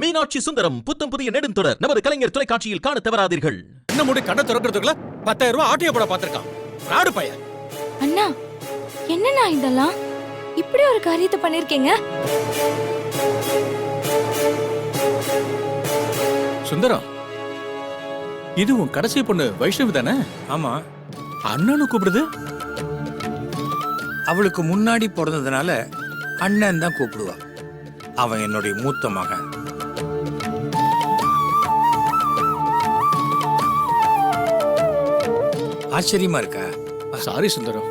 மீனாட்சி சுந்தரம் புத்தம் புதிய நெடுந்தொடர் நமது கலைஞர் தொலைக்காட்சியில் காண தவறாதீர்கள். முடி கண்ணை திறக்கிறதுக்குள்ள பத்தாயிரம் ரூபாய் ஆட்டிய போட பார்த்திருக்கான். நாடு பையன். அண்ணா என்னண்ணா இதெல்லாம்? இப்படி ஒரு காரியத்தை பண்ணிருக்கீங்க? சுந்தரம் இது உன் கடைசி பொண்ணு வைஷ்ணவி தானே? ஆமா. அண்ணனு கூப்பிடுது? அவளுக்கு முன்னாடி பிறந்ததுனால அண்ணன் தான் கூப்பிடுவா. அவன் என்னுடைய மூத்த மகன். ஆச்சரியமா இருக்கா? சாரி சுந்தரம்.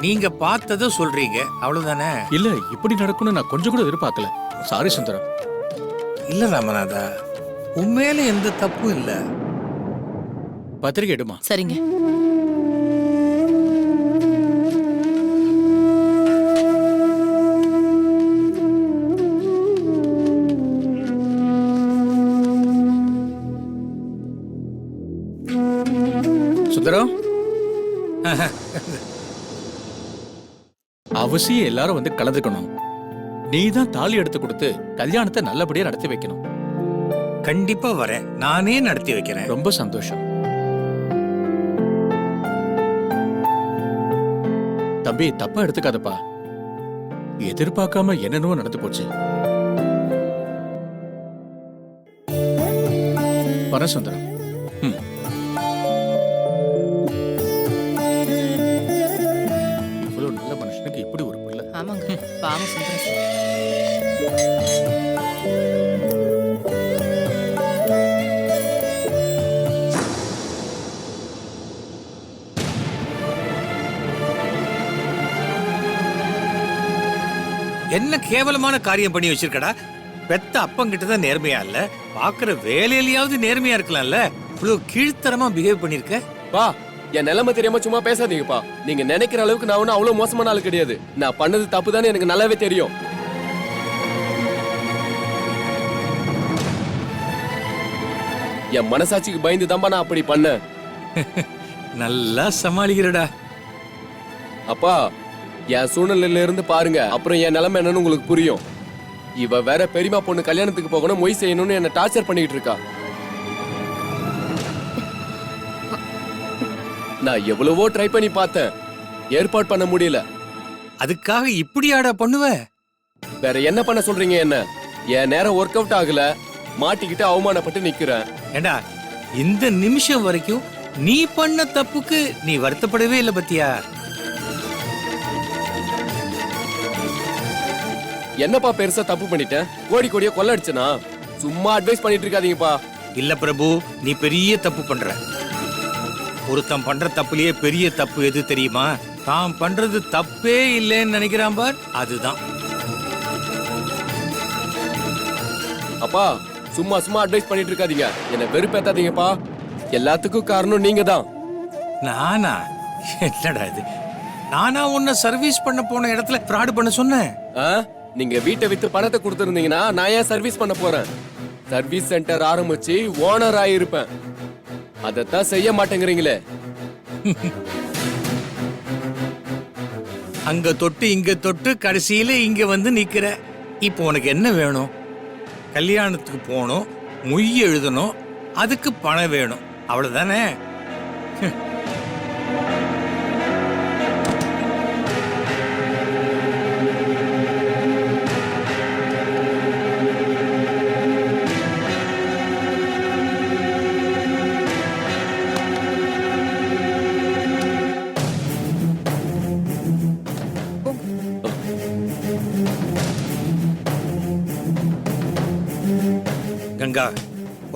நீங்க பார்த்ததை சொல்றீங்க. அவ்வளவுதானே? இல்ல இப்படி நடக்கும்னு நான் கொஞ்சம் கூட எதிர்பார்க்கல. சாரி சுந்தரம். இல்ல ராமநாதா உண்மையில எந்த தப்பும் இல்ல. பத்திரிக்கை எடுமா? சரிங்க. அவசியம் எல்லாரும் வந்து கலந்துக்கணும். நீ தான் தாலி எடுத்து கொடுத்து கல்யாணத்தை நல்லபடியா நடத்தி வைக்கணும். கண்டிப்பா வரேன். நானே நடத்தி வைக்கிறேன். ரொம்ப சந்தோஷம். தம்பி தப்பா எடுத்துக்காதப்பா. எதிர்பார்க்காம என்னென்னவோ நடந்து போச்சு. வர சுந்தரம். ம். என்ன கேவலமான காரியம் பண்ணி வச்சிருக்கடா? பெத்த அப்பங்கிட்ட தான் நேர்மையா இல்ல. பாக்குற வேலையிலயாவது நேர்மையா இருக்கலாம்ல. இவ்வளவு கீழ்த்தரமா பிஹேவ் பண்ணிருக்க? பா என் நிலைமை தெரியாம சும்மா பேசாதீங்கப்பா. நீங்க நினைக்கிற அளவுக்கு நான் ஒன்றும் அவ்வளவு மோசமான ஆளு கிடையாது. நான் பண்ணது தப்பு எனக்கு நல்லாவே தெரியும். என் மனசாட்சிக்கு பயந்து தான்பா நான் அப்படி பண்ணேன். நல்லா சமாளிக்கிறடா. அப்பா என் சூழ்நிலையில இருந்து பாருங்க. அப்புறம் என் நிலைமை என்னன்னு உங்களுக்கு புரியும். இவ வேற பெரியமா பொண்ணு கல்யாணத்துக்கு போகணும் மொய் செய்யணும்னு என்ன டார்ச்சர் பண்ணிட்டு இருக்கா. நான் எவ்வளவோ ட்ரை பண்ணி பார்த்தேன். ஏற்பாடு பண்ண முடியல. அதுக்காக இப்படியாடா பண்ணுவ? வேற என்ன பண்ண சொல்றீங்க என்ன? என் நேரம் ஒர்க் அவுட் ஆகல. மாட்டிக்கிட்டு அவமானப்பட்டு நிக்கிறேன். ஏண்டா இந்த நிமிஷம் வரைக்கும் நீ பண்ண தப்புக்கு நீ வருத்தப்படவே இல்லை பத்தியா? என்னப்பா பெருசா தப்பு பண்ணிட்டேன் கோடி கோடியா கொள்ளடிச்சனா? சும்மா அட்வைஸ் பண்ணிட்டு இருக்காதீங்கப்பா இல்ல பிரபு நீ பெரிய தப்பு பண்ற. ஒருத்தன் பண்ற தப்புலயே பெரிய தப்பு எது தெரியுமா? தான் பண்றது தப்பே இல்லைன்னு நினைக்கிறான் பார் அதுதான். அப்பா சும்மா சும்மா அட்வைஸ் பண்ணிட்டு இருக்காதீங்க என்ன வெறுப்பேத்தாதீங்கப்பா. எல்லாத்துக்கும் காரணம் நீங்க தான் நானா? என்னடா இது? நானா உன்னை சர்வீஸ் பண்ண போன இடத்துல ஃப்ராடு பண்ண சொன்னேன். நீங்க வீட்டை வித்து பணத்தை கொடுத்துருந்தீங்கன்னா நான் ஏன் சர்வீஸ் பண்ண போறேன்? சர்வீஸ் சென்டர் ஆரம்பிச்சு ஓனர் ஆயிருப்பேன். அதைத்தான் செய்ய மாட்டேங்கிறீங்களே. அங்க தொட்டு இங்க தொட்டு கடைசியில இங்க வந்து நிக்கிற. இப்போ உனக்கு என்ன வேணும்? கல்யாணத்துக்கு போகணும் மொய் எழுதணும் அதுக்கு பணம் வேணும். அவ்வளவுதானே?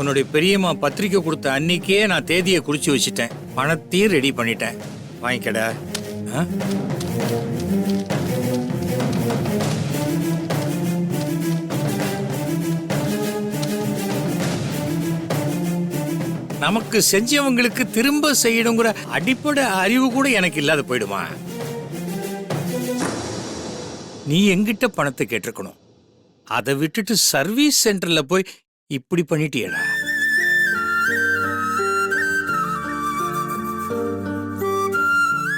உன்னுடைய பெரியம்மா பத்திரிக்கை கொடுத்த அன்னைக்கே நான் தேதியை குறிச்சு வச்சுட்டேன். பணத்தையும் ரெடி பண்ணிட்டேன். வாங்கிக்கடா. ஆ? நமக்கு செஞ்சவங்களுக்கு திரும்ப செய்யணுங்கிற அடிப்படை அறிவு கூட எனக்கு இல்லாத போயிடுமா? நீ எங்கிட்ட பணத்தை கேட்டிருக்கணும். அதை விட்டுட்டு சர்வீஸ் சென்டர்ல போய் இப்படி பண்ணிட்டியடா.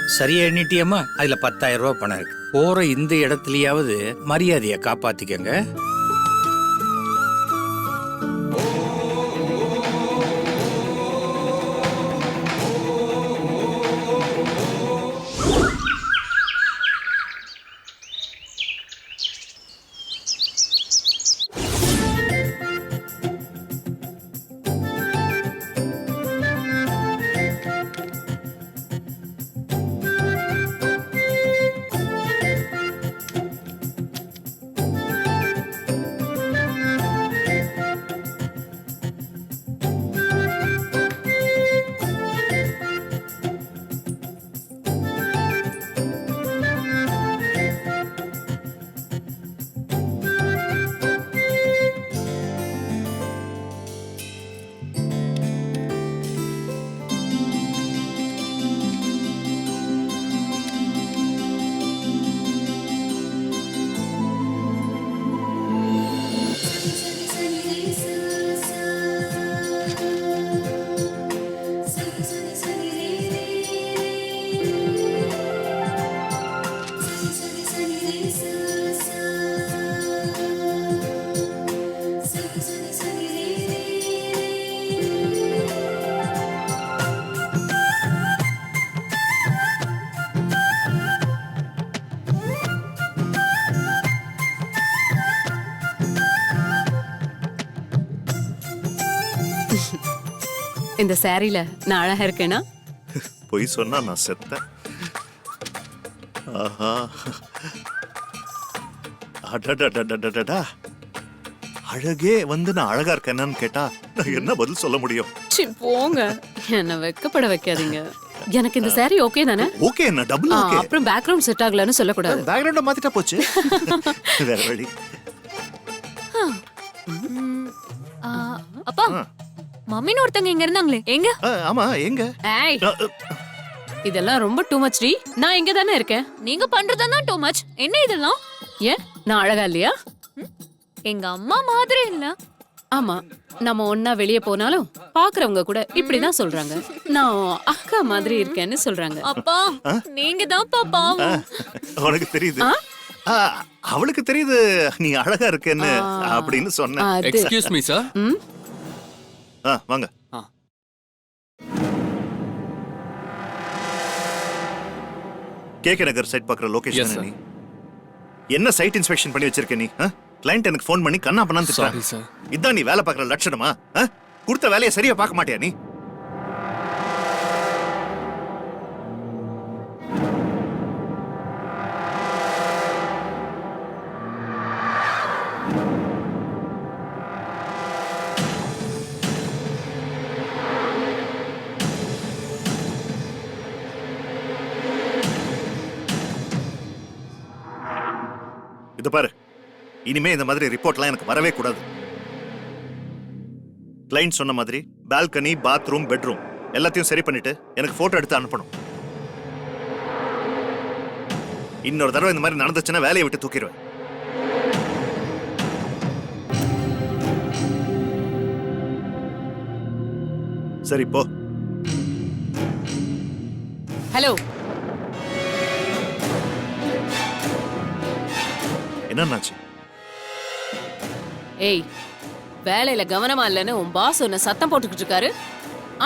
சரியா எண்ணிட்டியம்மா? அதுல பத்தாயிரம் ரூபாய் பணம் இருக்கு. போற இந்த இடத்துலயாவது மரியாதையை காப்பாத்திக்கங்க. இந்த சாரில நான் அழகா இருக்கேனா? பொய் சொன்னா நான் செத்தேன். ஆஹா. அடடடடடடடா அழகே வந்து நான் அழகா இருக்கேன்னு கேட்டா நான் என்ன பதில் சொல்ல முடியும்? சி போங்க. என்ன வெக்கப்பட வைக்காதீங்க. எனக்கு இந்த சாரி ஓகே தானே? ஓகே என்ன? டபுள் ஓகே அப்புறம் பேக்ரவுண்ட் செட் ஆகலன்னு சொல்லக்கூடாது. பேக்ரவுண்ட மாத்திட்டா போச்சு. வேற வழி. ஆ, அப்பா. மம்மின்னு ஒருத்தங்க இங்க இருந்தாங்களே. எங்க? ஆமா எங்க? ஏய். இதெல்லாம் ரொம்ப டூ மச் டி. நான் இங்க தானே இருக்கேன். நீங்க பண்றதுதான் டூ மச் என்ன இதெல்லாம்? ஏன்? நான் அழகா இல்லையா? எங்க அம்மா மாதிரி இல்ல. ஆமா நம்ம ஒன்னா வெளியே போனாலும் பாக்குறவங்க கூட இப்படிதான் சொல்றாங்க. நான் அக்கா மாதிரி இருக்கேன்னு சொல்றாங்க. அப்பா நீங்க தான்ப்பா பாவம். உனக்கு தெரியுது. அவளுக்கு தெரியுது நீ அழகா இருக்கேன்னு. அப்படின்னு சொன்னேன். அது எக்ஸ்கியூஸ் மீ? சார் ஆ, வாங்க ஆ. கேகே நகர் சைட் பார்க்குற Yes, லொகேஷன் sir. நீ என்ன சைட் இன்ஸ்பெக்ஷன் பண்ணி வச்சிருக்க நீ கிளைண்ட் எனக்கு ஃபோன் பண்ணி கண்ணா பண்ணான்னு சாரி திட்டுறான். சார் இதான் நீ வேலை பார்க்குற லட்சணமா ஆ? கொடுத்த வேலையை சரியா பார்க்க மாட்டியா நீ இனிமே இந்த மாதிரி ரிப்போர்ட்லாம் எனக்கு வரவே கூடாது. கிளைண்ட் சொன்ன மாதிரி பால்கனி பாத்ரூம் பெட்ரூம் எல்லாத்தையும் சரி பண்ணிட்டு எனக்கு போட்டோ எடுத்து அனுப்பணும். இன்னொரு தடவை இந்த மாதிரி நடந்துச்சுன்னா வேலையை விட்டு தூக்கிடுவேன். சரி போ. ஹலோ என்னன்னாச்சு? ஏய் வேலையில கவனமா இல்லைன்னு உன் பாஸ் உன்னை சத்தம் போட்டுக்கிட்டு இருக்காரு.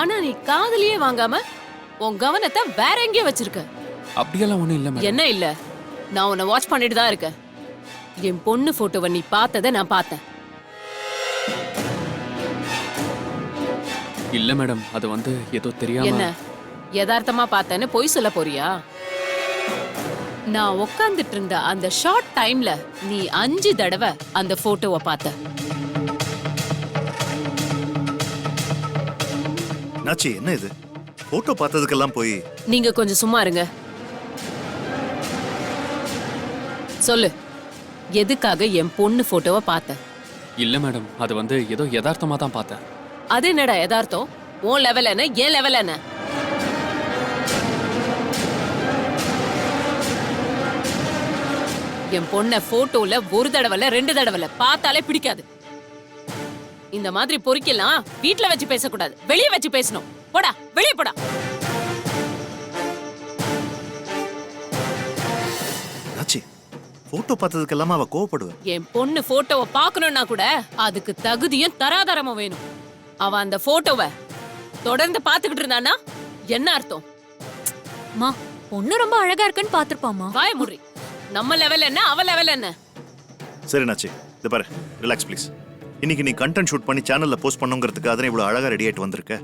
ஆனா நீ காதுலயே வாங்காம உன் கவனத்தை வேற எங்கேயோ வச்சிருக்க. அப்படியெல்லாம் ஒண்ணும் இல்ல என்ன இல்ல? நான் உன்னை வாட்ச் பண்ணிட்டு தான் இருக்கேன். என் பொண்ணு போட்டோவை நீ பார்த்ததை நான் பார்த்தேன். இல்ல மேடம் அது வந்து ஏதோ தெரியாம என்ன? யதார்த்தமா பார்த்தேன்னு பொய் சொல்ல போறியா? நான் உட்கார்ந்துட்டு இருந்த அந்த ஷார்ட் டைம்ல நீ அஞ்சு தடவை அந்த போட்டோவை பார்த்த. நாச்சி என்ன இது? போட்டோ பார்த்ததுக்கெல்லாம் போய் நீங்க கொஞ்சம் சும்மா இருங்க. சொல்லு எதுக்காக என் பொண்ணு போட்டோவை பார்த்த? இல்ல மேடம் அது வந்து ஏதோ யதார்த்தமா தான் பார்த்தேன். அது என்னடா யதார்த்தம்? உன் லெவல் என்ன என் லெவல் என்ன? என் பொண்ண போட்டோல ஒரு தடவை ரெண்டு தடவை பார்த்தாலே பிடிக்காது. இந்த மாதிரி பொறுக்கலாம் வீட்ல வச்சு பேசக்கூடாது. வெளியே வச்சு பேசணும். போடா வெளியே போடா. போட்டோ பார்த்ததுக்கெல்லாம் அவ கோவப்படுவேன் என் பொண்ணு போட்டோவை பார்க்கணும்னா கூட அதுக்கு தகுதியும் தராதரமும் வேணும். அவ அந்த போட்டோவை தொடர்ந்து பார்த்துக்கிட்டு இருந்தானா என்ன அர்த்தம்? அம்மா பொண்ணு ரொம்ப அழகா இருக்குன்னு பாத்திருப்பாமா வாய முறி நம்ம லெவல் என்ன அவ லெவல் என்ன? சரி நாச்சி. இது பாரு ரிலாக்ஸ் ப்ளீஸ் இன்னைக்கு நீ கண்டென்ட் ஷூட் பண்ணி சேனல்ல போஸ்ட் பண்ணுங்கிறதுக்கு அதனை இவ்வளவு அழகா ரெடி ஆயிட்டு வந்திருக்க.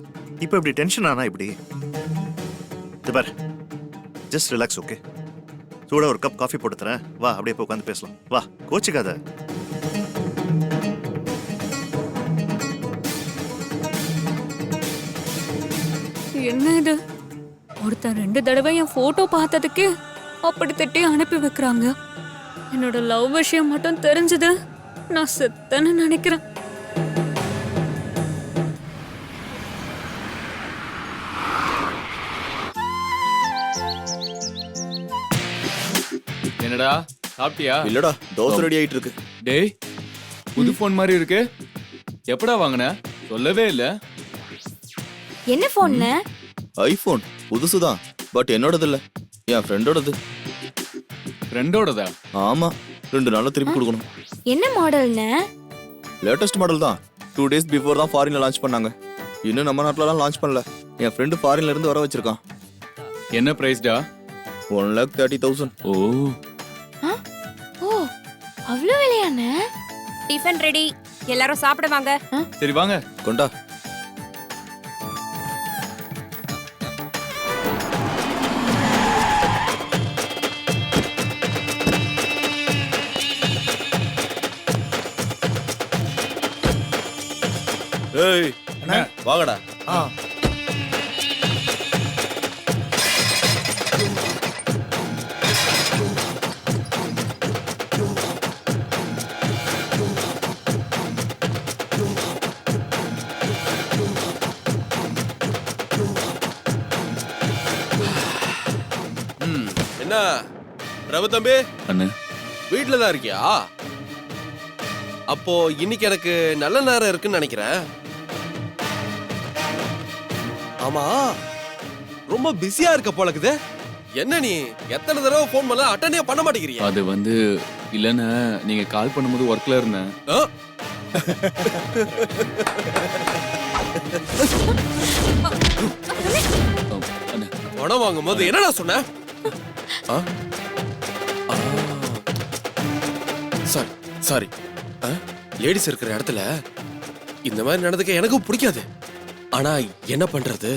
இப்போ இப்படி டென்ஷன் ஆனா இப்படி? இது பாரு ஜஸ்ட் ரிலாக்ஸ் ஓகே சூட ஒரு கப் காஃபி போட்டு தரேன். வா அப்படியே போய் உட்காந்து பேசலாம். வா கோச்சிக்காத. என்ன இது? ஒருத்தன் ரெண்டு தடவை என் போட்டோ பார்த்ததுக்கு அப்படி திட்டி அனுப்பி வைக்கிறாங்க. என்னோட லவ் விஷயம் மட்டும் தெரிஞ்சது நான் செத்தேன்னு நினைக்கிறேன். என்னடா சாப்பிட்டியா? இல்லடா தோசை ரெடி ஆயிட்டு இருக்கு டேய் புது ஃபோன் மாதிரி இருக்கு. எப்படா வாங்கின? சொல்லவே இல்ல. என்ன போன்ல ஐபோன் புதுசுதான் பட் என்னோடது இல்ல. என் ஃப்ரெண்டோடது ஃப்ரெண்டோடதா ஆமா ரெண்டு நாள்ல திருப்பி கொடுக்கணும். என்ன மாடல்னு? லேட்டஸ்ட் மாடல் தான். டூ டேஸ் பிஃபோர் தான் ஃபாரின்ல லான்ச் பண்ணாங்க. இன்னும் நம்ம நாட்டிலலாம் லான்ச் பண்ணல. என் ஃப்ரெண்டு ஃபாரின்ல இருந்து வர வச்சிருக்கான். என்ன பிரைஸ்டா ஒன் லேக் தேர்ட்டி தௌசண்ட் ஓ. ஓ அவ்வளோ விலையானே டிஃபன் ரெடி எல்லாரும் சாப்பிட வாங்க சரி வாங்க. கொண்டா. ஏய் வாங்கடா. என்ன? பிரபு தம்பி? அண்ணே. வீட்ல தான் இருக்கியா? அப்போ இன்னைக்கு எனக்கு நல்ல நேரம் இருக்குன்னு நினைக்கிறேன். ஆமா. ரொம்ப பிஸியா இருக்க போலக்குது என்ன நீ எத்தனை தடவை ஃபோன் பண்ண அட்டனே பண்ண மாட்டேங்கிறியா அது வந்து இல்லைண்ணே நீங்க கால் பண்ணும்போது ஒர்க்ல இருந்தேன். ஆ? அம், அண்ணே பணம் வாங்கும் போது என்னடா சொன்ன? ஆ? ஆ. சாரி சாரி லேடிஸ் இருக்கிற இடத்துல இந்த மாதிரி நடந்துக்க எனக்கும் பிடிக்காது. ஆனா என்ன பண்றது?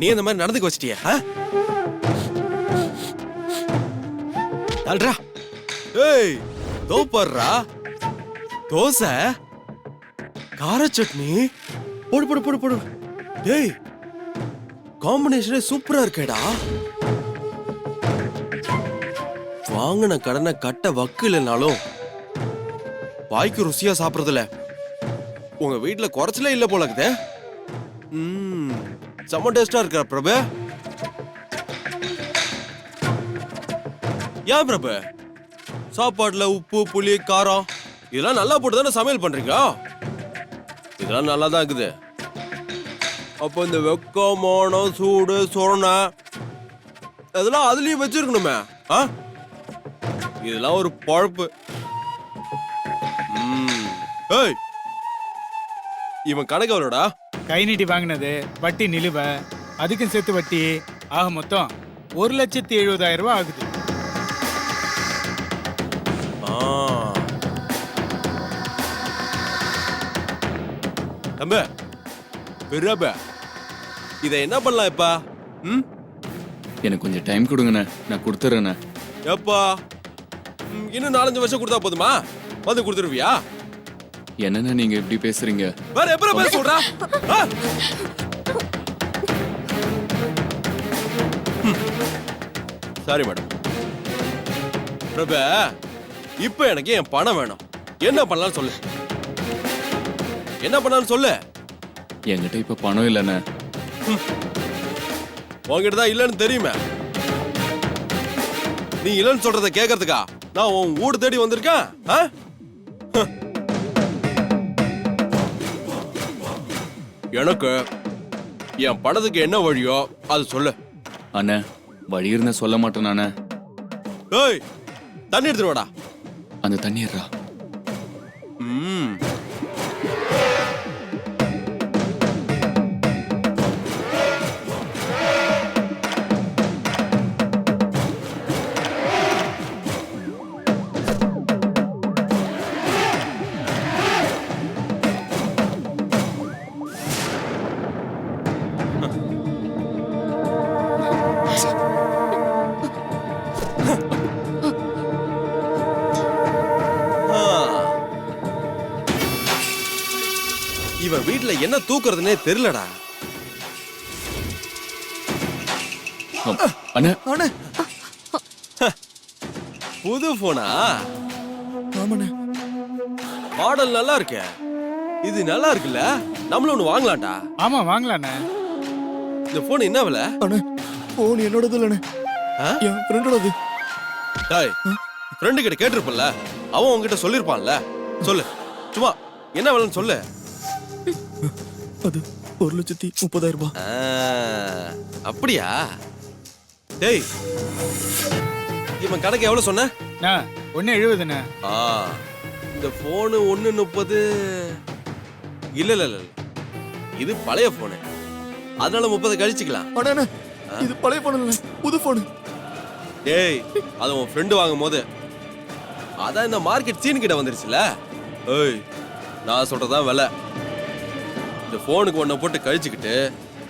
நீ இந்த மாதிரி நடந்துக்க வச்சிட்டியா? அல்ரா ஏய் தோ பர்றா தோசை. கார சட்னி. போடு போடு போடு போடு. டேய் காம்பினேஷனே சூப்பரா இருக்கேடா. வாங்கின கடனை கட்ட வக்கு இல்லைனாலும் வாய்க்கு ருசியா சாப்பிடுறதுல உங்க வீட்டுல குறைச்சலே இல்ல போல இருக்குதே. ம் செம்ம டேஸ்டா இருக்கா பிரபு? ஏன் பிரபு? சாப்பாடுல உப்பு புளி காரம் இதெல்லாம் நல்லா போட்டு தானே சமையல் பண்றீங்க இதெல்லாம் நல்லா தான் இருக்குது. அப்போ இந்த வெக்கம் மோனம் சூடு சொரணை அதெல்லாம் அதுலயும் வச்சிருக்கணுமே ஆ? இதெல்லாம் ஒரு பழப்பு. ம். ஏய் இவன் கணக்கு அவரோடா? கை நீட்டி வாங்கினது வட்டி நிலுவ அதுக்கும் சேர்த்து வட்டி. ஆக மொத்தம் ஒரு லட்சத்தி எழுபதாயிரம் ரூபாய் ஆகுது. ஆ. தம்பி பெரியப்ப இதை என்ன பண்ணலாம் இப்ப? ம்? எனக்கு கொஞ்சம் டைம் கொடுங்கண்ணே. நான் கொடுத்துட்றேண்ணே எப்பா? ம், இன்னும் நாலஞ்சு வருஷம் கொடுத்தா போதுமா? வந்து கொடுத்துருவியா? என்னண்ணே நீங்க இப்படி பேசுறீங்க? வேற எப்ப பேச சொல்றா. Sorry madam. பிரபு இப்ப எனக்கு என் பணம் வேணும். என்ன பண்ணலாம் சொல்லு. என்ன பண்ணலாம்னு சொல்லு. என்கிட்ட இப்ப பணம் இல்லைண்ணே. உன்கிட்ட தான் இல்லைன்னு தெரியுமே. நீ இல்லைன்னு சொல்றத கேட்கறதுக்கா? நான் உன் வீடு தேடி வந்திருக்கேன். எனக்கு என் பணத்துக்கு என்ன வழியோ அது சொல்லு. அண்ணே வழி இருந்தா சொல்ல மாட்டேன் நானே. ஏய் தண்ணி எடுத்துட்டு வாடா. அந்த தண்ணீர்ரா என்ன தூக்குறதுனே தெரியலடா. அண்ணே. புது போனா ஆமாண்ணே. மாடல் நல்லா இருக்கே. இது நல்லா இருக்குல்ல? நம்மளும் ஒண்ணு வாங்கலாம்டா. ஆமா வாங்கலாண்ணே. இந்த போன் என்ன விலை? அண்ணே போன் என்னோடது இல்லைண்ணே. ஆ? என் ஃப்ரெண்டோடது டேய் ஃப்ரெண்டு கிட்ட கேட்டிருப்பல்ல. அவன் உன்கிட்ட சொல்லிருப்பான்ல சொல்லு. சும்மா என்ன விலைன்னு சொல்லு. அது ஒரு லட்சத்தி முப்பதாயிரம் ரூபாய் ஆ, அப்படியா? டேய் இவன் கணக்கு எவ்வளவு சொன்ன? ஒன்னு எழுபதுண்ணே. ஆ இந்த போனு ஒண்ணு முப்பது. இல்ல இல்ல இல்ல இல்ல. இது பழைய போனு அதனால முப்பது கழிச்சுக்கலாம். அண்ணே இது பழைய போன் இல்லை புது போன் டேய் அது உன் ஃப்ரெண்டு வாங்கும் போது அதான் இந்த மார்க்கெட் சீன் கிட்ட வந்துருச்சுல. ஏய் நான் சொல்றதான் விலை. இந்த போனுக்கு ஒன்ன போட்டு கழிச்சுக்கிட்டு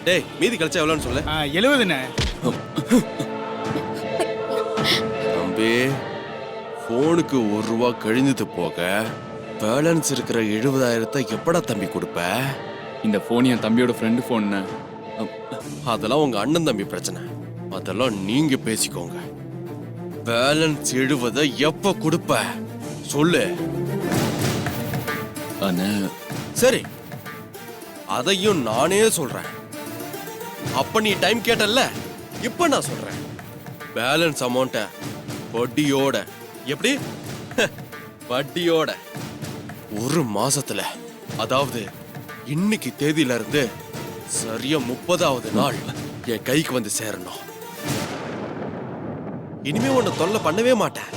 டேய் மீதி கழிச்சா எவ்வளோன்னு சொல்லு. ஆ எழுபதுண்ணே தம்பி போனுக்கு ஒரு ரூபா கழிஞ்சது போக பேலன்ஸ் இருக்கிற எழுபதாயிரத்தை எப்படா தம்பி கொடுப்ப? இந்த போன் என் தம்பியோட ஃப்ரெண்டு போன்னு அதெல்லாம் உங்க அண்ணன் தம்பி பிரச்சனை. அதெல்லாம் நீங்க பேசிக்கோங்க. பேலன்ஸ் எழுபதை எப்ப கொடுப்ப? சொல்லு. அண்ணா. சரி அதையும் நானே சொல்றேன். அப்ப நீ டைம் கேட்டல்ல இப்ப நான் சொல்றேன். பேலன்ஸ் அமௌண்ட்ட வட்டியோட. எப்படி? வட்டியோட. ஒரு மாசத்துல அதாவது இன்னைக்கு தேதியில இருந்து சரியா முப்பதாவது நாள் என் கைக்கு வந்து சேரணும். இனிமே உன்னை தொல்லை பண்ணவே மாட்டேன்.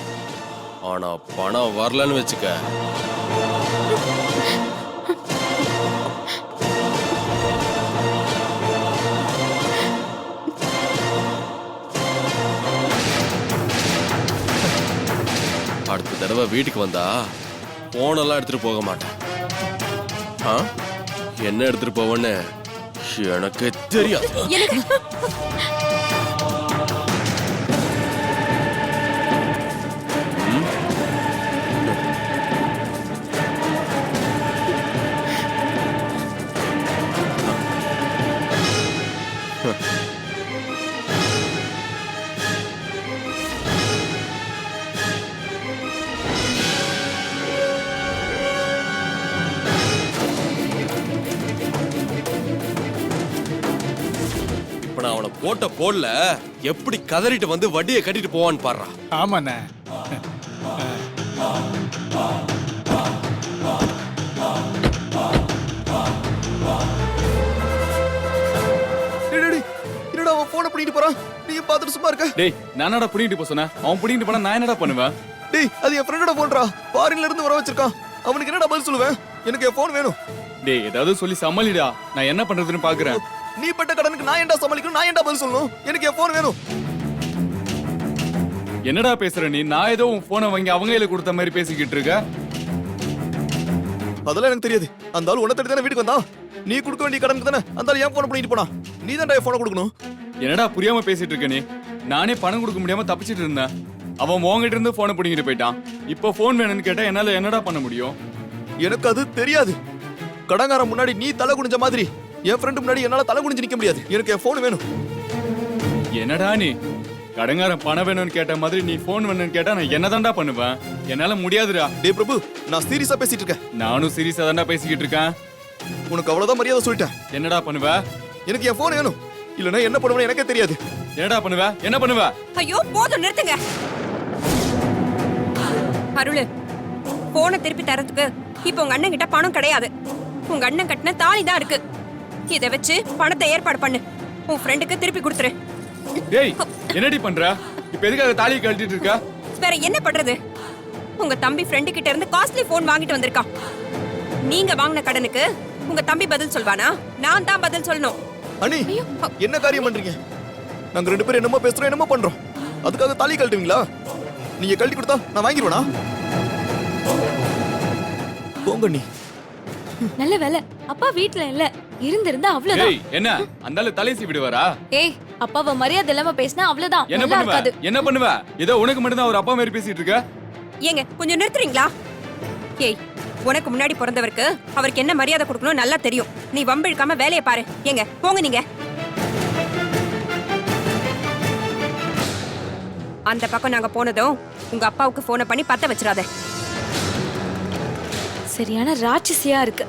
ஆனா பணம் வரலன்னு வச்சுக்க அடுத்த தடவை வீட்டுக்கு வந்தா போனெல்லாம் எடுத்துட்டு போக மாட்டேன். ஆ? என்ன எடுத்துட்டு போவேன்னு? எனக்கு தெரியாது. இப்ப நான் அவனை போட்ட போடல எப்படி கதறிட்டு வந்து வட்டியை கட்டிட்டு போவான்னு பாடுறான் ஆமாண்ணே. என்னடா அவன் போனை பண்ணிட்டு போறான்? நீ பார்த்துட்டு சும்மா இருக்க? டேய் நானடா புடிங்கிட்டு போக சொன்னேன்? அவன் புடிங்கிட்டு போனா நான் என்னடா பண்ணுவேன்? டேய் அது என் ஃப்ரெண்டோட போன்றா இருந்து வர வச்சிருக்கான். அவனுக்கு என்னடா பதில் சொல்லுவேன்? எனக்கு என் போன் வேணும். டேய் ஏதாவது சொல்லி சமாளிடா. நான் என்ன பண்றதுன்னு பாக்குறேன். நீ பட்ட கடனுக்கு நான் ஏன்டா சமாளிக்கணும்? நான் ஏன்டா பதில் சொல்லணும்? எனக்கு என் போன் வேணும். என்னடா பேசுற நீ? நான் ஏதோ உன் போனை வாங்கி அவங்க கையில கொடுத்த மாதிரி பேசிக்கிட்டு இருக்க. அதெல்லாம் எனக்கு தெரியாது. அந்த ஆள் உன்னை தேடி தானே வீட்டுக்கு வந்தான் நீ கொடுக்க வேண்டிய கடனுக்கு தானே? அந்த ஆள் ஏன் போன் பண்ணிட்டு போனா. நீ தான்டா என் போனை கொடுக்கணும். என்னடா புரியாம பேசிட்டு இருக்க நீ? நானே பணம் கொடுக்க முடியாம தப்பிச்சிட்டு இருந்தேன். அவன் உங்ககிட்ட இருந்து போனை பிடிங்கிட்டு போயிட்டான். இப்போ போன் வேணும்னு கேட்டா என்னால என்னடா பண்ண முடியும்? எனக்கு அது தெரியாது. கடங்காரன் முன்னாடி நீ தலை குனிஞ்ச மாதிரி. என் ஃப்ரெண்டு முன்னாடி என்னால தலை குனிஞ்சு நிக்க முடியாது. எனக்கு என் போன் வேணும். என்னடா நீ? கடங்காரன் பணம் வேணும்னு கேட்ட மாதிரி நீ போன் வேணும்னு கேட்டா நான் என்னதான்டா பண்ணுவேன்? என்னால முடியாதுடா. டேய் பிரபு நான் சீரியஸா பேசிட்டு இருக்கேன். நானும் சீரியஸா தான்டா பேசிக்கிட்டு இருக்கேன். உனக்கு அவ்வளவுதான் மரியாதை சொல்லிட்டேன். என்னடா பண்ணுவ? எனக்கு என் போன் வேணும். இல்லனா என்ன பண்ணுவேன்னு எனக்கே தெரியாது. என்னடா பண்ணுவ? என்ன பண்ணுவ? ஐயோ போதும் நிறுத்துங்க. அருளு போனை திருப்பி தரதுக்கு இப்போ உங்க அண்ணன் கிட்ட பணம் கிடையாது. உங்க அண்ணன் கட்டின தாலி தான் இருக்கு. இதை வச்சு பணத்தை ஏற்பாடு பண்ணு. உன் ஃப்ரெண்டுக்கு திருப்பி கொடுத்துரு. டேய் என்னடி பண்ற? இப்ப எதுக்காக தாலியை கழட்டிட்டு இருக்க? வேற என்ன பண்றது? உங்க தம்பி ஃப்ரெண்டு கிட்ட இருந்து காஸ்ட்லி போன் வாங்கிட்டு வந்திருக்கான். நீங்க வாங்கின கடனுக்கு உங்க தம்பி பதில் சொல்வானா? நான் தான் பதில் சொல்லணும். அனி என்ன காரியம் பண்றீங்க? நாங்க ரெண்டு பேரும் என்னமோ பேசுறோம் என்னமோ பண்றோம். அதுக்காக தாலி கழட்டுவீங்களா? நீங்க கழட்டி கொடுத்தா நான் வாங்கிடுவேனா? போங்க நீ நல்ல வேலை. அப்பா வீட்ல இல்ல. இருந்திருந்தா அவ்வளவுதான். டேய் என்ன? அந்த ஆளு தலைசி விடுவாரா? ஏய் அப்பாவை மரியாதை இல்லாம பேசினா அவ்வளவுதான். என்ன நல்லா பண்ணுவ? இருக்காது. என்ன பண்ணுவ? ஏதோ உனக்கு மட்டும்தான் ஒரு அப்பா மாதிரி பேசிட்டு இருக்க? ஏங்க கொஞ்சம் நிறுத்துறீங்களா? ஏய் உனக்கு முன்னாடி பிறந்தவருக்கு அவருக்கு என்ன மரியாதை கொடுக்கணும் நல்லா தெரியும். நீ வம்பு இழுக்காம வேலையை பாரு. ஏங்க போங்க நீங்க. அந்த பக்கம் நாங்க போனதும் உங்க அப்பாவுக்கு போனை பண்ணி பத்த வச்சிடாத. சரியான ராட்சசியா இருக்கு.